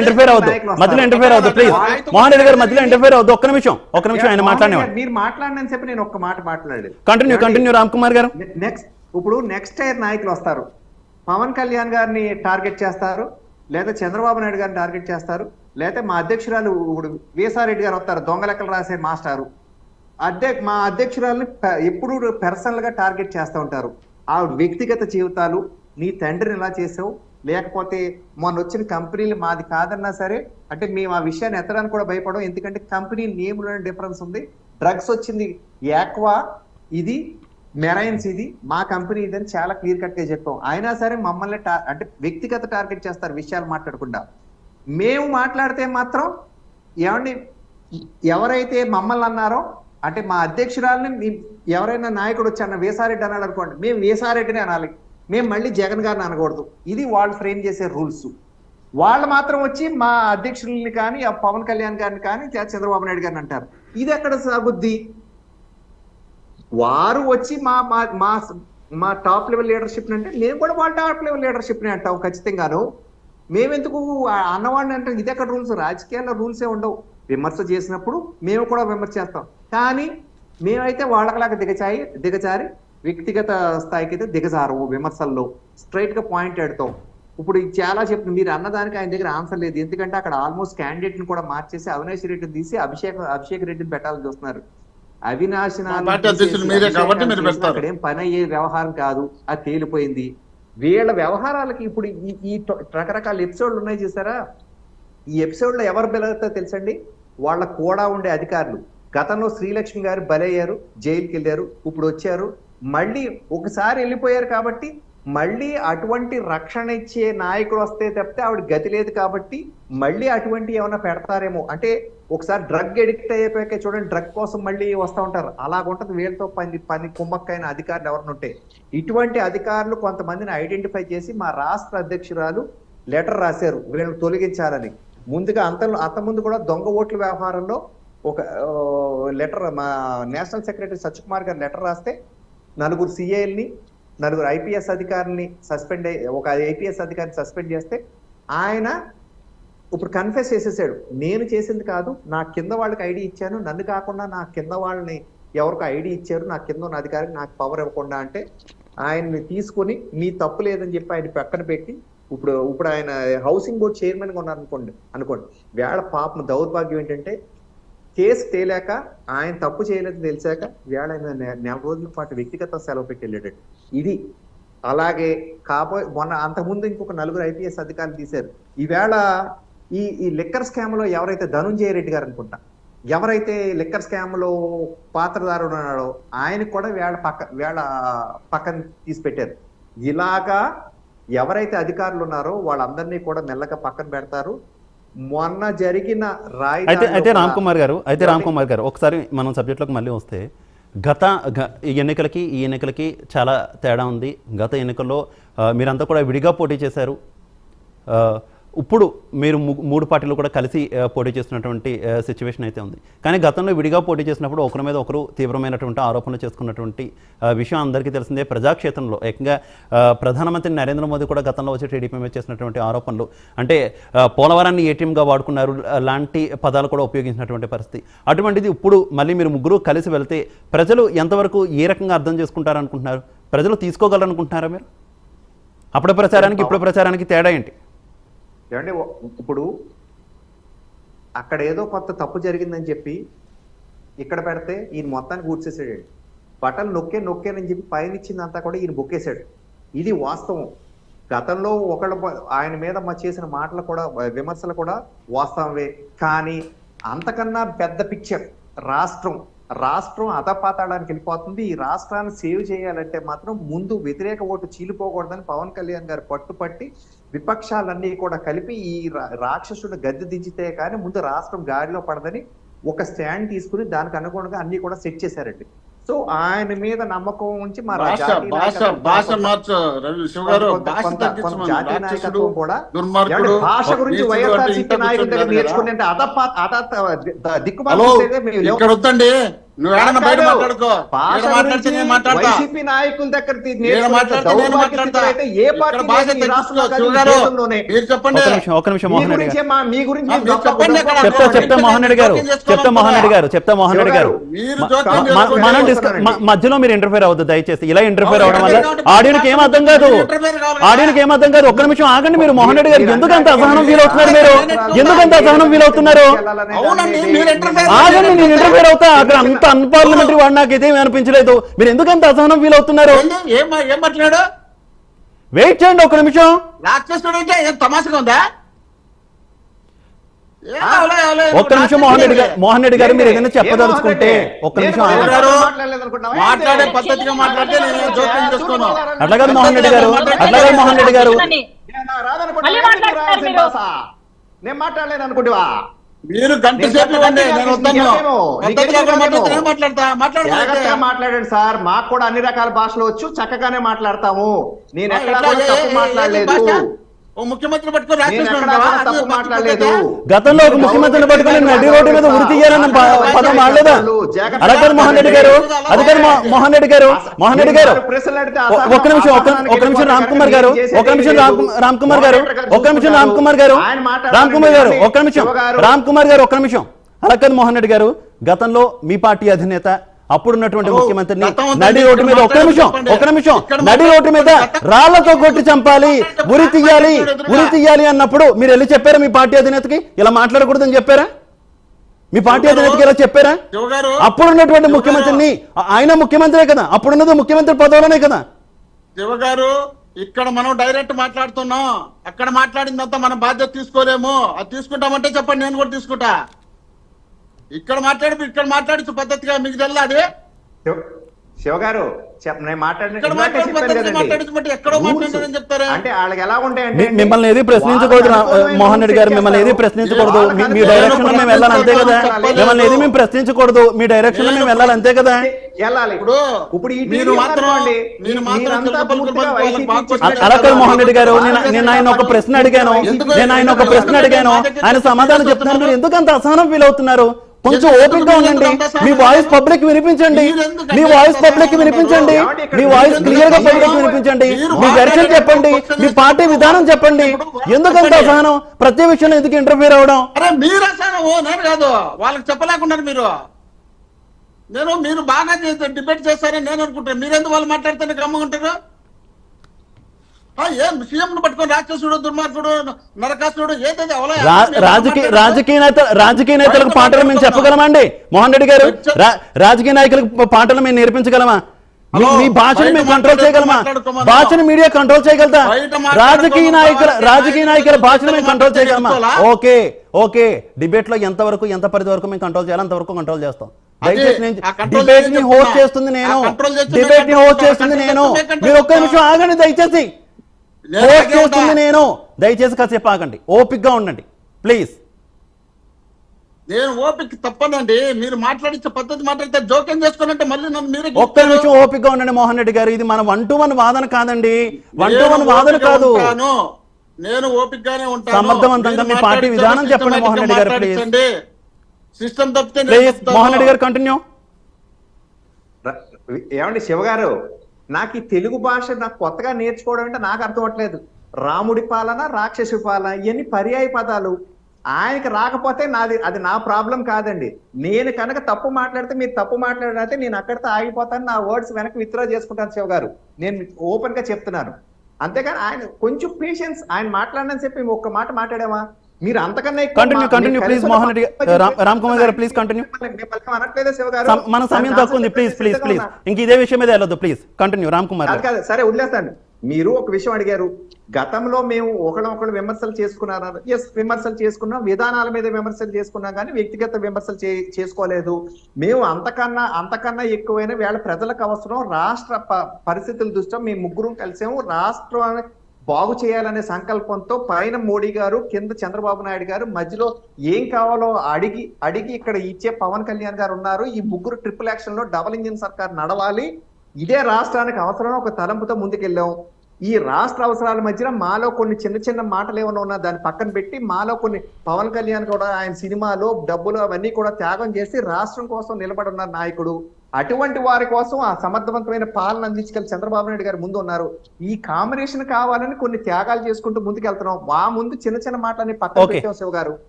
Interfere అవద్దు. మధ్యలో interfere అవద్దు ప్లీజ్ మోహన్ రెడ్డి గారు మధ్యలో ఇంటర్ఫేర్ అవద్దు. ఒక్క నిమిషం ఒక్క నిమిషం ఆయన మాట్లాడేవాడు మీరు మాట్లాడినంత సేపు నేను ఒక్క మాట మాట్లాడలేదు. కంటిన్యూ కంటిన్యూ రామ్ కుమార్ గారు. నెక్స్ట్ ఇప్పుడు నెక్స్ట్ టైర్ నాయకులు వస్తారు. పవన్ కళ్యాణ్ గారిని టార్గెట్ చేస్తారు లేదా చంద్రబాబు నాయుడు గారిని టార్గెట్ చేస్తారు లేదా మా అధ్యక్షురాలు ఇప్పుడు వీసారెడ్డి గారు వస్తారు దొంగ లెక్కలు రాసే మాస్టారు. అధ్యక్ష మా అధ్యక్షురాలని ఎప్పుడు పర్సనల్గా టార్గెట్ చేస్తూ ఉంటారు. ఆ వ్యక్తిగత జీవితాలు నీ తండ్రిని ఇలా చేసావు లేకపోతే మొన్న వచ్చిన కంపెనీలు మాది కాదన్నా సరే అంటే మేము ఆ విషయాన్ని ఎత్తడానికి కూడా భయపడం ఎందుకంటే కంపెనీ నేమ్లోనే డిఫరెన్స్ ఉంది. డ్రగ్స్ వచ్చింది యాక్వా ఇది మెరైన్స్ ఇది మా కంపెనీ ఇదని చాలా క్లియర్ కట్గా చెప్పాం. అయినా సరే మమ్మల్ని టా- అంటే వ్యక్తిగత టార్గెట్ చేస్తారు విషయాలు మాట్లాడకుండా. మేము మాట్లాడితే మాత్రం ఏమండి ఎవరైతే మమ్మల్ని అన్నారో అంటే మా అధ్యక్షురాలని ఎవరైనా నాయకుడు వచ్చి అన్న వేసారెడ్డి అన్నాడు అనుకోండి మేము వేసారెడ్డిని అనాలి. మేము మళ్ళీ జగన్ గారిని అనకూడదు. ఇది వాళ్ళు ఫ్రేమ్ చేసే రూల్స్. వాళ్ళు మాత్రం వచ్చి మా అధ్యక్షుల్ని కానీ ఆ పవన్ కళ్యాణ్ గారిని కానీ చంద్రబాబు నాయుడు గారిని అంటారు. ఇది ఎక్కడ సాగుద్ది? వారు వచ్చి మా మా మా మా టాప్ లెవెల్ లీడర్షిప్ అంటే మేము కూడా వాళ్ళ టాప్ లెవెల్ లీడర్షిప్ని అంటాం ఖచ్చితంగాను. మేమెందుకు అన్నవాడిని అంటే. ఇది ఎక్కడ రూల్స్? రాజకీయాల్లో రూల్సే ఉండవు. విమర్శ చేసినప్పుడు మేము కూడా విమర్శ చేస్తాం. కానీ మేమైతే వాళ్ళకలాగా దిగచాయి దిగచారి వ్యక్తిగత స్థాయికి అయితే దిగజారము విమర్శల్లో. స్ట్రైట్గా పాయింట్ పెడతాం ఇప్పుడు ఇది చాలా చెప్తుంది మీరు అన్నదానికి ఆయన దగ్గర ఆన్సర్ లేదు. ఎందుకంటే అక్కడ ఆల్మోస్ట్ క్యాండిడేట్ని కూడా మార్చేసి అవినాష్ రెడ్డిని తీసి అభిషేక్ అభిషేక్ రెడ్డిని పెట్టాలని చూస్తున్నారు. అవినాష్. అక్కడ ఏం పని అయ్యే వ్యవహారం కాదు. అది తేలిపోయింది. వీళ్ళ వ్యవహారాలకి ఇప్పుడు ఈ రకరకాల ఎపిసోడ్లు ఉన్నాయి చూసారా? ఈ ఎపిసోడ్లో ఎవరు బెలవుతో తెలుసండి? వాళ్ళ కూడా ఉండే అధికారులు. గతంలో శ్రీలక్ష్మి గారు బలయ్యారు జైలుకి వెళ్ళారు ఇప్పుడు వచ్చారు. మళ్ళీ ఒకసారి వెళ్ళిపోయారు కాబట్టి మళ్ళీ అటువంటి రక్షణ ఇచ్చే నాయకుడు వస్తే తప్పితే ఆవిడ గతి లేదు కాబట్టి మళ్ళీ అటువంటి ఏమైనా పెడతారేమో. అంటే ఒకసారి డ్రగ్ ఎడిక్ట్ అయిపోయాక చూడండి డ్రగ్ కోసం మళ్ళీ వస్తూ ఉంటారు. అలాగుంటది వీళ్ళతో పని పని కుమ్మక్కైన అధికారులు ఎవరినుంటే ఇటువంటి అధికారులు కొంతమందిని ఐడెంటిఫై చేసి మా రాష్ట్ర అధ్యక్షురాలు లెటర్ రాశారు. వీళ్ళని తొలగించాలని. ముందుగా అంత అంత ముందు కూడా దొంగ ఓట్ల వ్యవహారంలో ఒక లెటర్ మా నేషనల్ సెక్రటరీ సత్యకుమార్ గారు లెటర్ రాస్తే నలుగురు సిఐల్ని నలుగురు ఐపీఎస్ అధికారిని సస్పెండ్ ఒక ఐపీఎస్ అధికారిని సస్పెండ్ చేస్తే ఆయన ఇప్పుడు కన్ఫెస్ చేసేసాడు. నేను చేసింది కాదు నా కింద వాళ్ళకి ఐడి ఇచ్చాను నన్ను కాకుండా నా కింద వాళ్ళని ఎవరికి ఐడి ఇచ్చారు నా కింద ఉన్న అధికారికి నాకు పవర్ ఇవ్వకుండా అంటే ఆయన్ని తీసుకొని మీ తప్పు లేదని చెప్పి ఆయన పక్కన పెట్టి ఇప్పుడు ఇప్పుడు ఆయన హౌసింగ్ బోర్డ్ చైర్మన్గా ఉన్నారనుకోండి ఉన్నారు అనుకోండి అనుకోండి. వేళ పాపం దౌర్భాగ్యం ఏంటంటే కేసు తేలాక ఆయన తప్పు చేయలేదని తెలిసాక వేళ ఆయన నెల రోజుల పాటు వ్యక్తిగత సెలవు పెట్టి వెళ్ళాడు ఇది అలాగే కాబో మొన్న అంతకుముందు ఇంకొక నలుగురు ఐపీఎస్ అధికారులు తీశారు. ఈవేళ ఈ ఈ లిక్కర్ స్కామ్లో ఎవరైతే ధనుంజయ రెడ్డి గారు అనుకుంటా ఎవరైతే లిక్కర్ స్కామ్లో పాత్రదారుడు ఉన్నాడో ఆయన కూడా వేళ పక్క వేళ పక్కన తీసి పెట్టారు. ఇలాగా ఎవరైతే అధికారులు ఉన్నారో వాళ్ళందరినీ కూడా మెల్లగా పక్కన పెడతారు. మొన్న జరిగిన రాయి అయితే అయితే రామ్ కుమార్ గారు అయితే రామ్ కుమార్ గారు ఒకసారి మనం సబ్జెక్ట్లోకి మళ్ళీ వస్తే గత ఈ ఎన్నికలకి ఈ ఎన్నికలకి చాలా తేడా ఉంది. గత ఎన్నికల్లో మీరంతా కూడా విడిగా పోటీ చేశారు. ఆ, ఇప్పుడు మీరు మూడు పార్టీలు కూడా కలిసి పోటీ చేస్తున్నటువంటి సిచ్యువేషన్ అయితే ఉంది. కానీ గతంలో విడిగా పోటీ చేసినప్పుడు ఒకరి మీద ఒకరు తీవ్రమైనటువంటి ఆరోపణలు చేసుకున్నటువంటి విషయం అందరికీ తెలిసిందే. ప్రజాక్షేత్రంలో ఏకంగా ప్రధానమంత్రి నరేంద్ర మోదీ కూడా గతంలో వచ్చి టీడీపీ మీద చేసినటువంటి ఆరోపణలు. అంటే పోలవరాన్ని ఏటీఎంగా వాడుకున్నారు. లాంటి పదాలు కూడా ఉపయోగించినటువంటి పరిస్థితి. అటువంటిది ఇప్పుడు మళ్ళీ మీరు ముగ్గురు కలిసి వెళ్తే ప్రజలు ఎంతవరకు ఏ రకంగా అర్థం చేసుకుంటారనుకుంటున్నారు? ప్రజలు తీసుకోగలరనుకుంటున్నారా మీరు? అప్పుడు ప్రచారానికి ఇప్పుడు ప్రచారానికి తేడా ఏంటి? ఏమంటే ఇప్పుడు అక్కడ ఏదో కొత్త తప్పు జరిగిందని చెప్పి ఇక్కడ పెడితే ఈయన మొత్తాన్ని కూర్చేసాడు బట్టలు నొక్కే నొక్కేనని చెప్పి పైన ఇచ్చిందంతా కూడా ఈయన బొక్కేశాడు. ఇది వాస్తవం. గతంలో ఒకళ్ళ ఆయన మీద మా చేసిన మాటలు కూడా విమర్శలు కూడా వాస్తవమే. కానీ అంతకన్నా పెద్ద పిక్చర్ రాష్ట్రం రాష్ట్రం అధపాతాడానికి వెళ్ళిపోతుంది. ఈ రాష్ట్రాన్ని సేవ్ చేయాలంటే మాత్రం ముందు వ్యతిరేక ఓటు చీలిపోకూడదని పవన్ కళ్యాణ్ గారు పట్టుపట్టి విపక్షాలన్నీ కూడా కలిపి ఈ రా- రాక్షసుడు గద్దె దించితే కానీ ముందు రాష్ట్రం గాడిలో పడదని ఒక స్టాండ్ తీసుకుని దానికి అనుగుణంగా అన్ని కూడా సెట్ చేశారండి. సో ఆయన మీద నమ్మకం ఉంచి మా భాష మార్చ రవి గారు జాతీయ నాయకత్వం కూడా దుర్మార్గుడు ఏమంటే భాష గురించి నీచుడు వైఎస్ఆర్ అంటే సిపి ఇంత నాయకుల దగ్గర కూర్చుంటారు కదా. నేర్చుకునే అదప అద హలో దిక్కుమాలి ఇక్కడ వద్దండి వైసీపీ నాయకుల దగ్గర అయితే ఏ ఇక్కడ పార్టీ ఒక నిమిషం మోహన్ రెడ్డి గారు. చెప్తా చెప్తా మోహన్ రెడ్డి గారు చెప్తా మోహన్ రెడ్డి గారు చెప్తా మోహన్ రెడ్డి గారు. మనం మధ్యలో మీరు ఇంటర్ఫేర్ అవుతుంది దయచేసి. ఇలా ఇంటర్ఫేర్ అవడం వల్ల ఆడియన్కి ఏం అర్థం కాదు. ఇంటర్ఫేర్ కావాలి? కదా. ఆడియన్కి ఏం అర్థం కాదు. ఒక్క నిమిషం ఆగండి మీరు. మోహన్ రెడ్డి గారు ఎందుకు అంత అసహనం ఫీల్ అవుతున్నారు మీరు? ఎందుకు అంత అసహనం ఫీల్ అవుతున్నారు అవునండి, మీరు ఇంటర్ఫేర్ ఆగండి నేను ఇంటర్ఫేర్ అవుతా. అక్కడ అంత అన్పార్లమెంటరీ వాడు నాకైతే ఏమీ అనిపించలేదు. మీరు ఎందుకు అంత అసహనం ఫీల్ అవుతున్నారు? ఏం వెయిట్ చేయండి ఒక నిమిషం. తమాషగా ఉందా. ఒక్క నిమిషం మోహన్ రెడ్డి గారు మోహన్ రెడ్డి గారు మీరు ఏదైనా చెప్పదలుచుకుంటే ఒక్క నిమిషం మాట్లాడే పద్ధతిగా మాట్లాడితే నేను జోక్యం చేసుకోను అట్లా కాదు మోహన్ రెడ్డి గారు అట్లా కాదు మోహన్ రెడ్డి గారు. నేను మాట్లాడలేను అనుకుంటువా మీరు గంట సేపు ఇవ్వండి నేను వద్దాను మాట్లాడితే మాట్లాడండి సార్. మాకు కూడా అన్ని రకాల భాషలు వచ్చు చక్కగానే మాట్లాడతాము. నేను ఎక్కడా? కూడా తప్పు మాట్లాడలేదు. గతంలో ఒక ముఖ్యమంత్రిని పట్టుకొని నడి రోడ్డు మీద ఉరి తీయాలన్న ప- పదం వాడలేదా అలా కాదు మోహన్ రెడ్డి గారు మో- మోహన్ రెడ్డి గారు మోహన్ రెడ్డి గారు ప్రశ్నలు అడిగితే ఒ- అసహనం- ఒక్క నిమిషం ఒక్క నిమిషం రామ్ కుమార్ గారు ఒక్క నిమిషం. రామ్ కు- రామ్ కుమార్ గారు ఒక్క నిమిషం రామ్ కుమార్ గారు రామ్ కుమార్ గారు ఒక్క నిమిషం రామ్ కుమార్ గారు ఒక్క నిమిషం. కాదు మోహన్ రెడ్డి గారు గతంలో మీ పార్టీ అధినేత అప్పుడున్నటువంటి ముఖ్యమంత్రిని నడి రోడ్డు మీద ఒక్క నిమిషం. ఒక్క నిమిషం నడి రోడ్డు మీద. రాళ్ళతో కొట్టి చంపాలి ఉరి తీయాలి. ఉరి తీయాలి అన్నప్పుడు మీరు వెళ్ళి చెప్పారా మీ పార్టీ అధినేతకి ఇలా మాట్లాడకూడదని చెప్పారా మీ పార్టీ అధినేతకి ఇలా చెప్పారా అప్పుడున్నటువంటి ముఖ్యమంత్రిని ఆయన ముఖ్యమంత్రే కదా అప్పుడున్నది ముఖ్యమంత్రి పదవిలోనే కదా శివ గారు ఇక్కడ మనం డైరెక్ట్ మాట్లాడుతున్నాం అక్కడ మాట్లాడిందంతా మనం బాధ్యత తీసుకోలేము అది తీసుకుంటామంటే చెప్పండి నేను కూడా తీసుకుంటా ఇక్కడ మాట్లాడి ఇక్కడ మాట్లాడించు పద్ధతిగా మీకు తెల్లా అది? శివ- శివ గారు చెప్ప నేను మాట్లాడిన ఇక్కడ ఇందాకే మాట్లాడిన చెప్పాను పద్ధతిగా కదండి. మాట్లాడించమంటే ఎక్కడో Rules. మాట్లాడారని చెప్తారా? అంటే వాళ్ళకి ఎలా ఉంటాయంటే మీ- మిమ్మల్ని ఏది ప్రశ్నించకూడదు మోహన్ రెడ్డి గారు మిమ్మల్ని ఏది ప్రశ్నించకూడదు మీ- డైరెక్షన్లో మేము వెళ్ళాలి అంతే కదా? మిమ్మల్ని ఏది మేము ప్రశ్నించకూడదు మీ డైరెక్షన్లో మేము వెళ్ళాలి అంతే కదా? వెళ్ళాలి. ఇప్పుడు ఇప్పుడు ఈ మీరు టీవీ మాత్రం అలా మోహన్ రెడ్డి గారు నేను ఆయన ఒక ప్రశ్న అడిగాను. నేను ఆయన ఒక ప్రశ్న అడిగాను. ఆయన సమాధానం చెప్తున్నారు మీరు ఎందుకు అంత అసహనం ఫీల్ అవుతున్నారు? కొంచెం ఓపిక గా ఉండండి. మీ వాయిస్ పబ్లిక్ వినిపించండి. మీ వాయిస్ పబ్లిక్ వినిపించండి. మీ వాయిస్ క్లియర్గా పబ్లిక్ వినిపించండి. మీ వెర్షన్ చెప్పండి. మీ పార్టీ విధానం చెప్పండి. ఎందుకంత అసహనం? ప్రతి విషయంలో ఎందుకు ఇంటర్ఫీర్ అవడం? అరే మీరు అసలు ఓ నేను కాదు. వాళ్ళకి చెప్పలేకున్నారు మీరు. నేను మీరు బాగా డిబేట్ చేస్తారని నేను అనుకుంటాను మీరెందుకు వాళ్ళు మాట్లాడితేనే గమ్మంగా ఉంటారు? ఏం సీఎం పట్టుకొని రాక్షసుడు దుర్మార్గుడు నరకాసుడు ఏదైతే అవలే రా- రాజకీయ రాజకీయ నేత రాజకీయ నేతలకు పాటలు మేము చెప్పగలమా అండి మోహన్ రెడ్డి గారు రాజకీయ నాయకులకు పాటలు మేము నేర్పించగలమా మీ- భాషను మేము కంట్రోల్ చేయగలమా. భాషను మీడియా కంట్రోల్ చేయగలదా. రాజకీయ నాయకుల రాజకీయ నాయకుల భాషను మేము కంట్రోల్ చేయగలమా? ఓకే ఓకే డిబేట్లో ఎంత వరకు ఎంత పరిధి వరకు మేము కంట్రోల్ చేయాలి అంతవరకు కంట్రోల్ చేస్తాం డిబేట్ని హోస్ట్. చేస్తుంది నేను డిబేట్ని హోస్ట్ చేస్తుంది చేస్తాం. నేను మీరు ఒక్క. నిమిషం ఆగండి దయచేసి నేను. చేస్తుంది దయచేసి కాసేపు ఆగండి. ఓపిక్గా ఉండండి. ప్లీజ్. నేను ఓపిక తప్పనండి మీరు మాట్లాడించే పద్ధతి మాట్లాడితే జోక్యం చేసుకోనంటే మళ్ళీ నన్ను మీరే ఒక్క నిమిషం ఓపిక ఉండండి మోహన్ రెడ్డి గారు. ఇది మన వన్ టు వన్ వాదన కాదండి. వన్ టు వన్ వాదన ఓపికగా కాదు. నేను ఓపికగానే ఉంటాను. సమర్థవంతంగా మీ పార్టీ విధానం చెప్పండి మోహన్ రెడ్డి గారు, please. సిస్టమ్ తప్పితే ప్లీజ్. మోహన్ రెడ్డి గారు కంటిన్యూ. ఏమండి శివ గారు? నాకు ఈ తెలుగు భాష నాకు కొత్తగా నేర్చుకోవడం అంటే నాకు అర్థం అవట్లేదు. రాముడి పాలన రాక్షసు పాలన ఇవన్నీ పర్యాయ పదాలు. ఆయనకి రాకపోతే నాది అది నా ప్రాబ్లం కాదండి. నేను కనుక తప్పు మాట్లాడితే మీరు తప్పు మాట్లాడితే నేను అక్కడితో ఆగిపోతాను నా వర్డ్స్ వెనక్కి విత్డ్రా చేసుకుంటాను శివ గారు. నేను ఓపెన్గా చెప్తున్నాను. అంతేగాని ఆయన కొంచెం పేషెన్స్ ఆయన మాట్లాడనని చెప్పి ఒక్క మాట మాట్లాడామా? మీరు అంతకన్నా మీరు please, కనీసం మోహన్ రెడ్డి. రామ్- కుమార్ గారు, గారు. సం- మన సమయం తక్కువ ఉంది. ప్లీజ్ ప్లీజ్ ప్లీజ్ ఇంక ఇదే విషయం మీద వెళ్ళొద్దు ప్లీజ్ కంటిన్యూ రామ్ కుమార్ గారు. సరే వదిలేస్తాను. మీరు ఒక విషయం అడిగారు. గతంలో మేము ఒకళ్ళొకళ్ళు విమర్శలు చేసుకున్నారు? ఎస్ విమర్శలు చేసుకున్నాం. విధానాల మీద విమర్శలు చేసుకున్నాం కానీ వ్యక్తిగత విమర్శలు చేసుకోలేదు. మేము అంతకన్నా అంతకన్నా ఎక్కువైన వేళ ప్రజలకు అవసరం. రాష్ట్ర పరిస్థితుల దృష్ట్యా మేము ముగ్గురం కలిసాము. రాష్ట్రం బాగు చేయాలనే సంకల్పంతో పైన మోడీ గారు కింద చంద్రబాబు నాయుడు గారు మధ్యలో ఏం కావాలో అడిగి అడిగి ఇక్కడ ఇచ్చే పవన్ కళ్యాణ్ గారు ఉన్నారు. ఈ ముగ్గురు ట్రిపుల్ యాక్షన్లో డబల్ ఇంజిన్ సర్కార్ నడవాలి. ఇదే రాష్ట్రానికి అవసరం ఒక తలంపుతో ముందుకెళ్ళాం. ఈ రాష్ట్ర అవసరాల మధ్యన మాలో కొన్ని చిన్న చిన్న మాటలు ఏమైనా ఉన్నా దాన్ని పక్కన పెట్టి మాలో కొన్ని పవన్ కళ్యాణ్ కూడా ఆయన సినిమాలో డబ్బులు అవన్నీ కూడా త్యాగం చేసి రాష్ట్రం కోసం నిలబడి ఉన్న నాయకుడు. అటువంటి వారి కోసం ఆ సమర్థవంతమైన పాలన అందించగల చంద్రబాబు నాయుడు గారు ముందు ఉన్నారు. ఈ కాంబినేషన్ కావాలని కొన్ని త్యాగాలు చేసుకుంటూ ముందుకెళ్తున్నాం. మా ముందు చిన్న చిన్న మాటలని పక్కన. పెట్టాం శివ గారు.